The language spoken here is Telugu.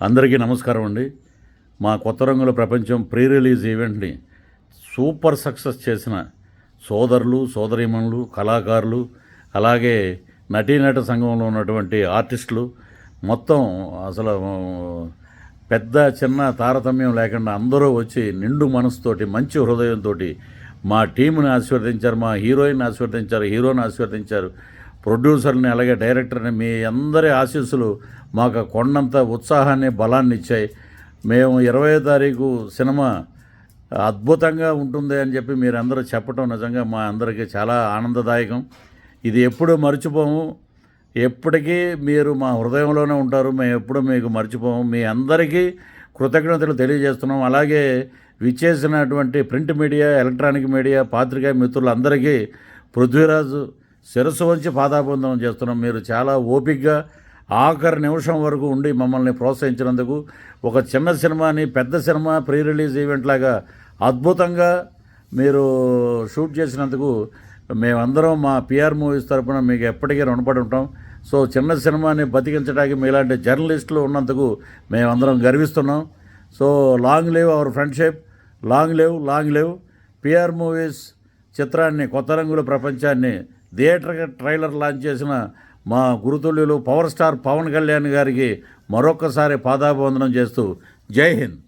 అందరికీ నమస్కారం అండి. మా కొత్త రంగుల ప్రపంచం ప్రీ రిలీజ్ ఈవెంట్ని సూపర్ సక్సెస్ చేసిన సోదరులు సోదరీమణులు కళాకారులు అలాగే నటీనట సంఘంలో ఉన్నటువంటి ఆర్టిస్టులు. మొత్తం అసలు పెద్ద చిన్న తారతమ్యం లేకుండా అందరూ వచ్చి నిండు మనసుతోటి మంచి హృదయంతో మా టీంని ఆశీర్వదించారు మా హీరోయిన్ ఆశీర్వదించారు హీరోని ఆశీర్వదించారు. ప్రొడ్యూసర్ని అలాగే డైరెక్టర్ని మీ అందరి ఆశీస్సులు మాకు కొండంత ఉత్సాహాన్ని బలాన్ని ఇచ్చాయి. మేము ఇరవై తారీఖు సినిమా అద్భుతంగా ఉంటుంది అని చెప్పి మీరందరూ చెప్పడం నిజంగా మా అందరికీ చాలా ఆనందదాయకం. ఇది ఎప్పుడూ మర్చిపోము. ఎప్పటికీ మీరు మా హృదయంలోనే ఉంటారు. మేము ఎప్పుడు మీకు మర్చిపోము. మీ అందరికీ కృతజ్ఞతలు తెలియజేస్తున్నాం. అలాగే విచ్చేసినటువంటి ప్రింట్ మీడియా ఎలక్ట్రానిక్ మీడియా పాత్రికా మిత్రులందరికీ పృథ్వీరాజు శిరస్సు వంచి పాదాభివందనం చేస్తున్నాం. మీరు చాలా ఓపికగా ఆఖరి నిమిషం వరకు ఉండి మమ్మల్ని ప్రోత్సహించినందుకు ఒక చిన్న సినిమాని పెద్ద సినిమా ప్రీ రిలీజ్ ఈవెంట్ లాగా అద్భుతంగా మీరు షూట్ చేసినందుకు మేమందరం మా పిఆర్ మూవీస్ తరఫున మీకు ఎప్పటికీ రుణపడి ఉంటాం. సో చిన్న సినిమాని బతికించడానికి మీలాంటి జర్నలిస్టులు ఉన్నందుకు మేమందరం గర్విస్తున్నాం. So long live our friendship. Long live long live. PR movies చిత్రాన్ని కొత్త రంగుల ప్రపంచాన్ని థియేటర్ ట్రైలర్ లాంచ్ చేసిన మా గురుతుల్యులు పవర్ స్టార్ పవన్ కళ్యాణ్ గారికి మరొక్కసారి పాదాభివందనం చేస్తూ జై హింద్.